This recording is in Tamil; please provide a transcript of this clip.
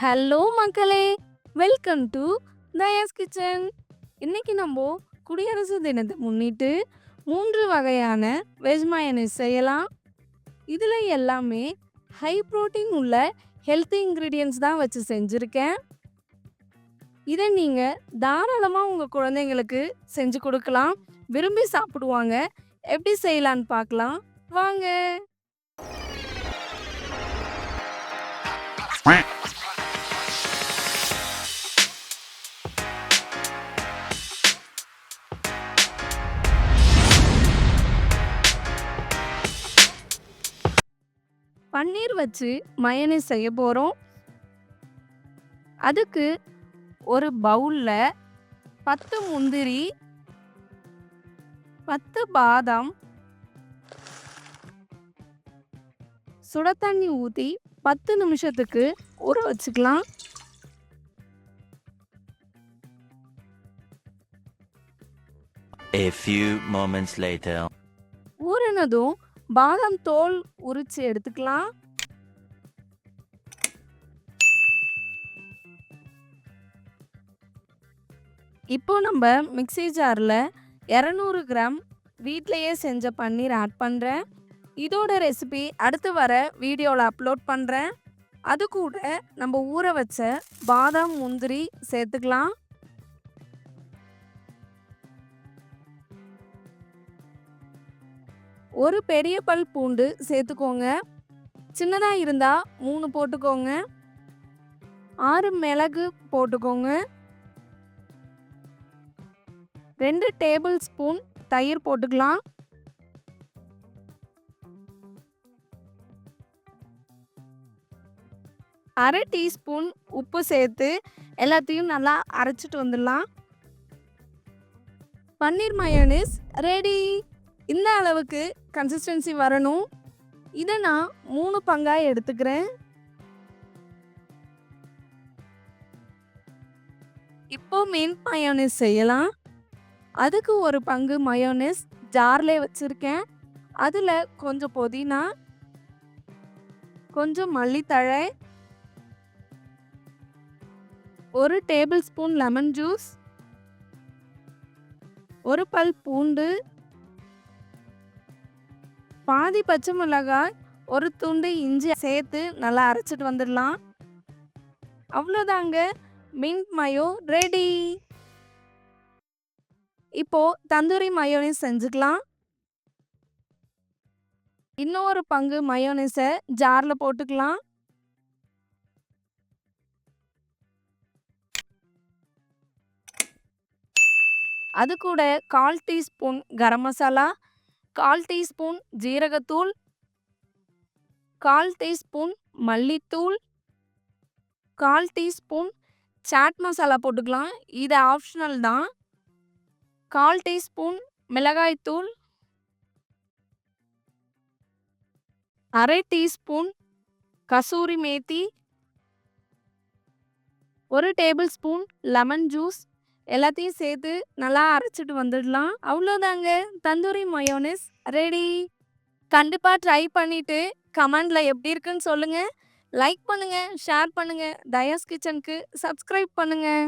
ஹலோ மக்களே வெல்கம் டு தயாஸ் கிச்சன். இன்னைக்கு நம்ம குடியரசு தினத்தை முன்னிட்டு மூன்று வகையான வெஜ் செய்யலாம். இதில் எல்லாமே ஹை புரோட்டீன் உள்ள ஹெல்த்தி இன்க்ரீடியன்ஸ் தான் வச்சு செஞ்சுருக்கேன். இதை நீங்கள் தாராளமாக உங்கள் குழந்தைங்களுக்கு செஞ்சு கொடுக்கலாம். விரும்பி சாப்பிடுவாங்க. எப்படி செய்யலான்னு பார்க்கலாம். வாங்க. பன்னீர் வச்சு மயனீஸ் செய்ய போகிறோம் அதுக்கு ஒரு பவுலில் பத்து முந்திரி பத்து பாதாம் சுட தண்ணி ஊற்றி பத்து நிமிஷத்துக்கு ஊற வச்சுக்கலாம் A few moments later. ஊறினதும் பாதாம் தோல் உரிச்சு எடுத்துக்கலாம். இப்போ நம்ம மிக்ஸி ஜாரில் இரநூறு கிராம் வீட்டிலையே செஞ்ச பன்னீர் ஆட் பண்ணுறேன் இதோட ரெசிபி அடுத்து வர வீடியோவில் அப்லோட் பண்ணுறேன் அது கூட நம்ம ஊற வச்ச பாதாம் முந்திரி சேர்த்துக்கலாம். ஒரு பெரிய பல் பூண்டு சேர்த்துக்கோங்க. சின்னதாக இருந்தால் மூணு போட்டுக்கோங்க. ஆறு மிளகு போட்டுக்கோங்க. ரெண்டு டேபிள் ஸ்பூன் தயிர் போட்டுக்கலாம். அரை டீஸ்பூன் உப்பு சேர்த்து எல்லாத்தையும் நல்லா அரைச்சிட்டு வந்துடலாம். பன்னீர் மயோனிஸ் ரெடி இந்த அளவுக்கு கன்சிஸ்டன்சி வரணும். இதை நான் மூணு பங்காக எடுத்துக்கிறேன். இப்போ மீன் மயோனிஸ் செய்யலாம். அதுக்கு ஒரு பங்கு மயோனிஸ் ஜார்லே வச்சுருக்கேன். அதில் கொஞ்சம் புதினா கொஞ்சம் மல்லித்தழை ஒரு டேபிள் ஸ்பூன் லெமன் ஜூஸ் ஒரு பல் பூண்டு பாதி பச்சை மிளகாய் ஒரு துண்டு இஞ்சி சேர்த்து நல்லா அரைச்சிட்டு வந்துடலாம். அவ்வளோதாங்க. Mint mayo ready. இப்போ தந்தூரி மயோனிஸ் செஞ்சுக்கலாம். இன்னொரு பங்கு மயோனிஸை ஜாரில் போட்டுக்கலாம். அது கூட கால் டீஸ்பூன் கரம் மசாலா கால் டீஸ்பூன் ஜீரகத்தூள் கால் டீஸ்பூன் மல்லித்தூள் கால் டீஸ்பூன் சாட் மசாலா போட்டுக்கலாம். இது ஆப்ஷனல் தான். கால் டீஸ்பூன் மிளகாய்த்தூள் அரை டீஸ்பூன் கசூரி மேத்தி ஒரு டேபிள் ஸ்பூன் லெமன் ஜூஸ் எல்லாத்தையும் சேர்த்து நல்லா அரைச்சிட்டு வந்துடலாம். அவ்வளோதாங்க. தந்தூரி மயோனிஸ் ரெடி கண்டிப்பாக ட்ரை பண்ணிவிட்டு கமெண்டில் எப்படி இருக்குன்னு சொல்லுங்கள் லைக் பண்ணுங்கள் ஷேர் பண்ணுங்கள் டயாஸ் கிச்சனுக்கு சப்ஸ்கிரைப் பண்ணுங்கள்